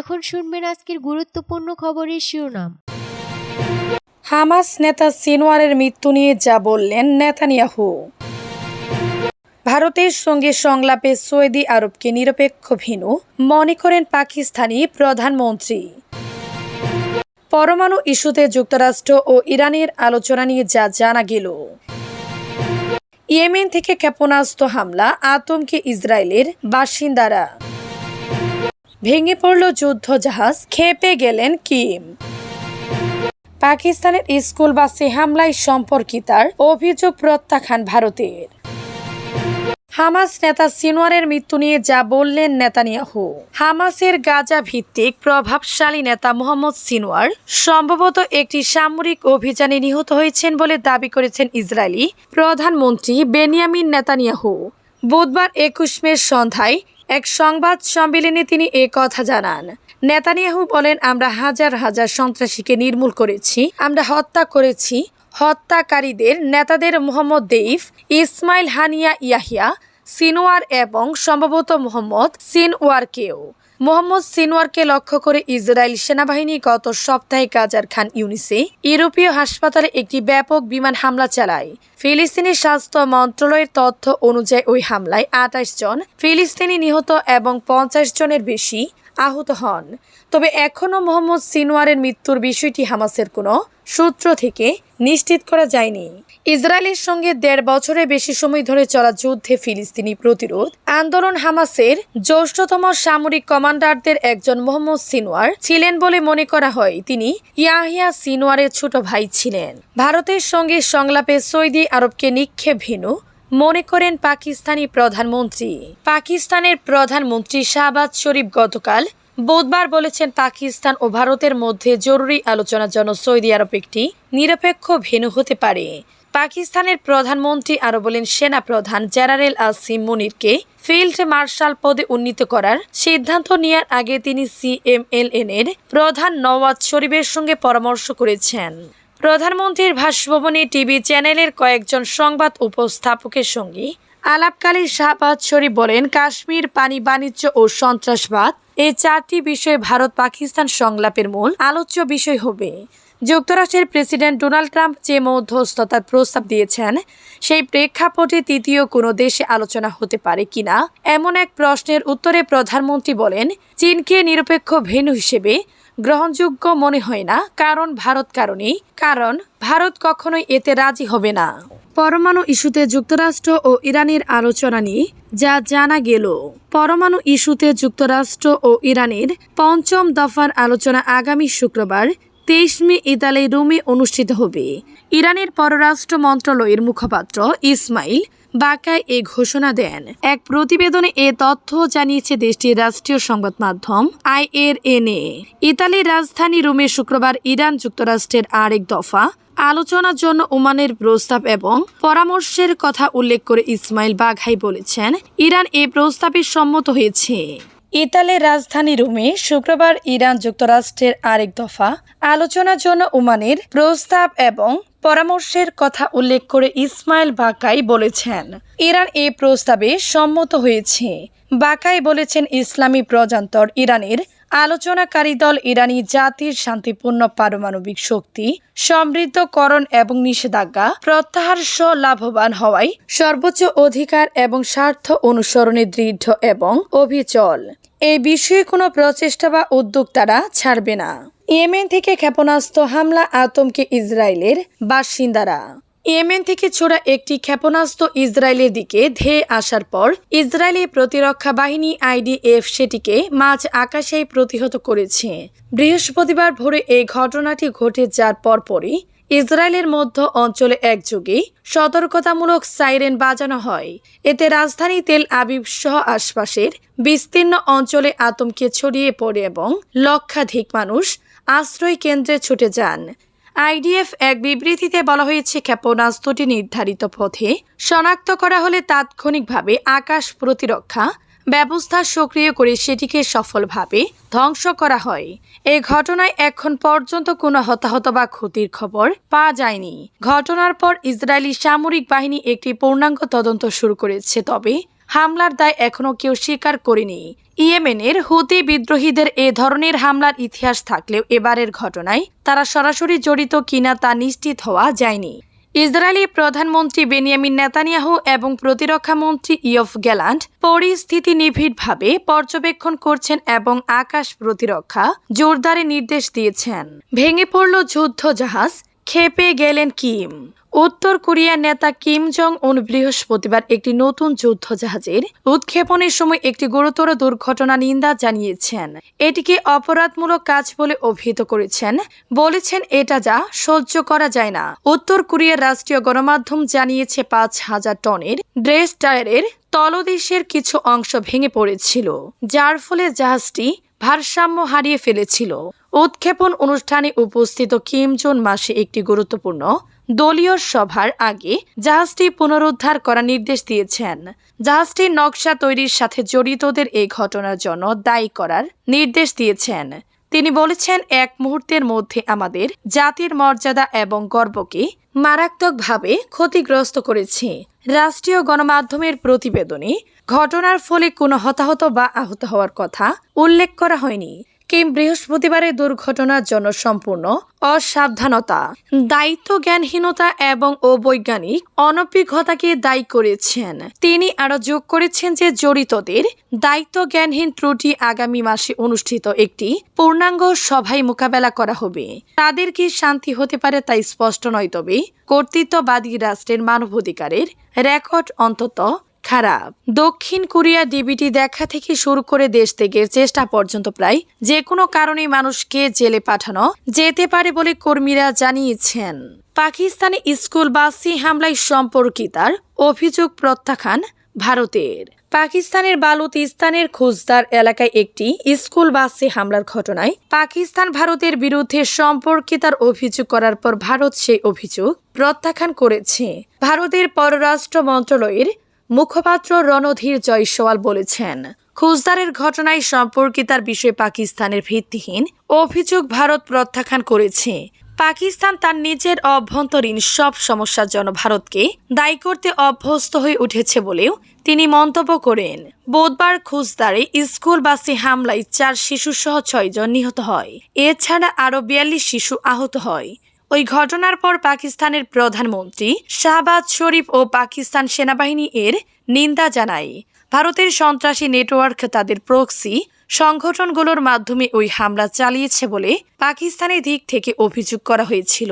এখন আজকের গুরুত্বপূর্ণ খবরের শিরোনাম। হামাস নেতা সিনওয়ারের মৃত্যু নিয়ে যা বললেন নেতানিয়াহু। ভারতের সঙ্গে সংলাপে সৌদি আরবকে নিরপেক্ষ ভিনু, মনে করেন পাকিস্তানি প্রধানমন্ত্রী। পরমাণু ইস্যুতে যুক্তরাষ্ট্র ও ইরানের আলোচনা নিয়ে যা জানা গেল। ইয়েমেন থেকে ক্ষেপণাস্ত্র হামলা আতঙ্কে ইসরায়েলের বাসিন্দারা। ভেঙে পড়ল যুদ্ধ জাহাজ খেপে গেলেন কিম। পাকিস্তানের স্কুল বাসে হামলায় সম্পর্কিতার অভিযোগ প্রত্যাখ্যান ভারতের। হামাস নেতা সিনোয়ারের মৃত্যু নিয়ে যা বললেন নেতানিয়াহু, হামাসের গাজা ভিত্তিক প্রভাবশালী নেতা মোহাম্মদ সিনোয়ার সম্ভবত একটি সামরিক অভিযানে নিহত হয়েছেন বলে দাবি করেছেন ইসরায়েলি প্রধানমন্ত্রী বেনিয়ামিন নেতানিয়াহু। বুধবার একুশ মে সন্ধ্যায় এক সংবাদ সম্মেলনে তিনি এ কথা জানান। নেতানিয়াহু বলেন, আমরা হাজার হাজার সন্ত্রাসীকে নির্মূল করেছি। আমরা হত্যা করেছি। হত্যাকারীদের নেতাদের Mohammed Deif, Ismail Haniyeh Yahya Sinwar এবং সম্ভবত মোহাম্মদ সিনওয়ারকেও। মোহাম্মদ সিনওয়ারকে লক্ষ্য করে ইসরায়েল সেনাবাহিনী গত সপ্তাহে গাজার খান ইউনিসে ইউরোপীয় হাসপাতালে একটি ব্যাপক বিমান হামলা চালায়। ফিলিস্তিনি স্বাস্থ্য মন্ত্রণালয়ের তথ্য অনুযায়ী ওই হামলায় আঠাশ জন ফিলিস্তিনি নিহত এবং পঞ্চাশ জনের বেশি আহত হন। তবে এখনও মোহাম্মদ সিনোয়ারের মৃত্যুর বিষয়টি হামাসের কোনো সূত্র থেকে নিশ্চিত করা যায়নি। ইসরায়েলের সঙ্গে দেড় বছরের বেশি সময় ধরে চলা যুদ্ধে ফিলিস্তিনি প্রতিরোধ আন্দোলন হামাসের জ্যেষ্ঠতম সামরিক কমান্ডারদের একজন মোহাম্মদ সিনোয়ার ছিলেন বলে মনে করা হয়। তিনি ইয়াহিয়া সিনোয়ারের ছোট ভাই ছিলেন। ভারতের সঙ্গে সংলাপে সৌদি আরবকে নিক্ষেপ ভেনু মনে করেন পাকিস্তানি প্রধানমন্ত্রী। পাকিস্তানের প্রধানমন্ত্রী শাহবাজ শরীফ গতকাল বুধবার বলেছেন, পাকিস্তান ও ভারতের মধ্যে জরুরি আলোচনার জন্য সৌদি আরব একটি নিরপেক্ষ ভেন্যু হতে পারে। পাকিস্তানের প্রধানমন্ত্রী আরও বলেন, সেনা প্রধান জেনারেল আসিম মুনিরকে ফিল্ড মার্শাল পদে উন্নীত করার সিদ্ধান্ত নেওয়ার আগে তিনি সিএমএলএন এর প্রধান নওয়াজ শরীফের সঙ্গে পরামর্শ করেছেন। প্রধানমন্ত্রীর ভাসভবনে টিভি চ্যানেলের কয়েকজন সংবাদ উপস্থাপকের সঙ্গে আলাপকালে শাহবাজ শরীফ বলেন, কাশ্মীর পানি বাণিজ্য ও সন্ত্রাসবাদ, এই চারটি বিষয়ে ভারত পাকিস্তান সংলাপের মূল আলোচ্য বিষয় হবে। যুক্তরাষ্ট্রের প্রেসিডেন্ট ডোনাল্ড ট্রাম্প যে মধ্যস্থতার প্রস্তাব দিয়েছেন, সেই প্রেক্ষাপটে তৃতীয় কোনো দেশে আলোচনা হতে পারে কিনা, এমন এক প্রশ্নের উত্তরে প্রধানমন্ত্রী বলেন, চীনকে নিরপেক্ষ ভেন্যু হিসেবে গ্রহণযোগ্য মনে হয় না, কারণ ভারত কারণেই, কারণ ভারত কখনোই এতে রাজি হবে না। পরমাণু ইস্যুতে যুক্তরাষ্ট্র ও ইরানের আলোচনা নিয়ে যা জানা গেল, পরমাণু ইস্যুতে যুক্তরাষ্ট্র ও ইরানের পঞ্চম দফার আলোচনা আগামী শুক্রবার, তেইশ মে ইতালি রোমে অনুষ্ঠিত হবে। ইরানের পররাষ্ট্র মন্ত্রণালয়ের মুখপাত্র ইসমাইল বাকায় এ ঘোষণা দেন। এক প্রতিবেদনে এ তথ্য জানিয়েছে দেশটির রাষ্ট্রীয় সংবাদ মাধ্যম আইএরএনএ। ইতালির রাজধানী রোমে শুক্রবার ইরান যুক্তরাষ্ট্রের আরেক দফা আলোচনার জন্য ওমানের প্রস্তাব এবং পরামর্শের কথা উল্লেখ করে ইসমাইল বাঘাই বলেছেন, ইরান এ প্রস্তাবে সম্মত হয়েছে। ইতালির রাজধানী রোমে শুক্রবার ইরান যুক্তরাষ্ট্রের আরেক দফা আলোচনার জন্য ওমানের প্রস্তাব এবং পরামর্শের কথা উল্লেখ করে ইসমাইল বাকাই বলেছেন। ইরান এ প্রস্তাবে সম্মত হয়েছে। বাকাই বলেছেন, ইসলামী প্রজান্তর ইরানের আলোচনাকারী দল ইরানি জাতির শান্তিপূর্ণ পারমাণবিক শক্তি, সমৃদ্ধকরণ এবং নিষেধাজ্ঞা প্রত্যাহার লাভবান হওয়ায় সর্বোচ্চ অধিকার এবং স্বার্থ অনুসরণে দৃঢ় এবং অভিচল এই বিষয়ে কোনো প্রচেষ্টা বা উদ্যোগ তারা ছাড়বে না। ইয়েমেন থেকে ক্ষেপণাস্ত্র হামলা আতঙ্কে ইসরায়েলের বাসিন্দারা। ইয়েমেন থেকে ছোড়া একটি ক্ষেপণাস্ত্র ইসরায়েলের দিকে ধেয়ে আসার পর ইসরায়েলি প্রতিরক্ষা বাহিনী আইডিএফ সেটিকে মাঝ আকাশেই প্রতিহত করেছে। বৃহস্পতিবার ভোরে এই ঘটনাটি ঘটে যার পরপরই ইসরায়েলের মধ্য অঞ্চলে একযোগে সতর্কতামূলক সাইরেন বাজানো হয়। এতে রাজধানী তেল আবিব সহ আশপাশের বিস্তীর্ণ অঞ্চলে আতঙ্কে ছড়িয়ে পড়ে এবং লক্ষাধিক মানুষ আশ্রয় কেন্দ্রে ছুটে যান। আইডিএফ এক বিবৃতিতে বলা হয়েছে, ক্ষেপণাস্ত্রটি নির্ধারিত পথে শনাক্ত করা হলে তাৎক্ষণিকভাবে আকাশ প্রতিরক্ষা ব্যবস্থা সক্রিয় করে সেটিকে সফলভাবে ধ্বংস করা হয়। এ ঘটনায় এখন পর্যন্ত কোনো হতাহত বা ক্ষতির খবর পাওয়া যায়নি। ঘটনার পর ইসরায়েলি সামরিক বাহিনী একটি পূর্ণাঙ্গ তদন্ত শুরু করেছে, তবে হামলার দায় এখনও কেউ স্বীকার করেনি। ইয়েমেনের হুতি বিদ্রোহীদের এ ধরনের হামলার ইতিহাস থাকলেও এবারের ঘটনায় তারা সরাসরি জড়িত কিনা তা নিশ্চিত হওয়া যায়নি। ইসরায়েলি প্রধানমন্ত্রী বেনিয়ামিন নেতানিয়াহু এবং প্রতিরক্ষামন্ত্রী ইয়ফ গ্যালান্ড পরিস্থিতি নিবিড়ভাবে পর্যবেক্ষণ করছেন এবং আকাশ প্রতিরক্ষা জোরদারে নির্দেশ দিয়েছেন। ভেঙে পড়ল যুদ্ধ জাহাজ খেপে গেলেন কিম। উত্তর কোরিয়ার নেতা কিম জং উন বৃহস্পতিবার একটি নতুন যুদ্ধজাহাজের উৎক্ষেপণের সময় একটি গুরুতর দুর্ঘটনা নিন্দা জানিয়েছেন। এটিকে অপরাধমূলক কাজ বলে অভিহিত করেছেন। বলেছেন, এটা যা, সহ্য করা যায় না। উত্তর কোরিয়ার রাষ্ট্রীয় গণমাধ্যম জানিয়েছে, পাঁচ হাজার টনের ড্রেস টায়ারের তলদেশের কিছু অংশ ভেঙে পড়েছিল, যার ফলে জাহাজটি ভারসাম্য হারিয়ে ফেলেছিল। উৎক্ষেপণ অনুষ্ঠানে উপস্থিত কিম জোন মাসে একটি গুরুত্বপূর্ণ দলীয় সভার আগে জাহাজটি পুনরুদ্ধার করার নির্দেশ দিয়েছেন। জাহাজটির নকশা তৈরির সাথে জড়িতদের এই ঘটনার জন্য দায়ী করার নির্দেশ দিয়েছেন। তিনি বলেছেন, এক মুহূর্তের মধ্যে আমাদের জাতির মর্যাদা এবং গর্বকে মারাত্মকভাবে ক্ষতিগ্রস্ত করেছে। রাষ্ট্রীয় গণমাধ্যমের প্রতিবেদনে ঘটনার ফলে কোনো হতাহত বা আহত হওয়ার কথা উল্লেখ করা হয়নি। কিম বৃহস্পতিবারের দুর্ঘটনার জন্য সম্পূর্ণ অসাবধানতা দায়িত্ব জ্ঞানহীনতা এবং অবৈজ্ঞানিক অনভিজ্ঞতাকে দায়ী করেছেন। তিনি আরও যোগ করেছেন যে জড়িতদের দায়িত্ব জ্ঞানহীন ত্রুটি আগামী মাসে অনুষ্ঠিত একটি পূর্ণাঙ্গ সভায় মোকাবেলা করা হবে। তাদের কি শান্তি হতে পারে তা স্পষ্ট নয়, তবে কর্তৃত্ববাদী রাষ্ট্রের মানবাধিকারের রেকর্ড অন্তত খারাপ। দক্ষিণ কোরিয়া ডিবিটি দেখা থেকে শুরু করে দেশ থেকে চেষ্টা পর্যন্ত প্রায় যে কোনো কারণে মানুষকে জেলে পাঠানো যেতে পারে বলে কর্মীরা জানিয়েছেন। পাকিস্তানি স্কুল বাসি হামলায় সম্পর্কিতার অভিযোগ প্রত্যাখ্যান ভারতের। পাকিস্তানের বালুতিস্তানের খোঁজদার এলাকায় একটি স্কুল বাসে হামলার ঘটনায় পাকিস্তান ভারতের বিরুদ্ধে সম্পর্কিতার অভিযোগ করার পর ভারত সেই অভিযোগ প্রত্যাখ্যান করেছে। ভারতের পররাষ্ট্র মন্ত্রণালয়ের মুখপাত্র রণধীর জয়সওয়াল বলেছেন, খুজদারের ঘটনায় সম্পর্কিতার বিষয়ে পাকিস্তানের ভিত্তিহীন অভিযোগ ভারত প্রত্যাখ্যান করেছে। পাকিস্তান তার নিজের অভ্যন্তরীণ সব সমস্যার জন্য ভারতকে দায়ী করতে অভ্যস্ত হয়ে উঠেছে বলেও তিনি মন্তব্য করেন। বুধবার খুজদারে স্কুল বাসে হামলায় চার শিশুসহ ছয়জন নিহত হয়। এছাড়া আরও বিয়াল্লিশ শিশু আহত হয়। ওই ঘটনার পর পাকিস্তানের প্রধানমন্ত্রী শাহবাজ শরীফ ও পাকিস্তান সেনাবাহিনী এর নিন্দা জানায়। ভারতের সন্ত্রাসী নেটওয়ার্ক তাদের প্রক্সি সংগঠনগুলোর মাধ্যমে ওই হামলা চালিয়েছে বলে পাকিস্তানের দিক থেকে অভিযোগ করা হয়েছিল।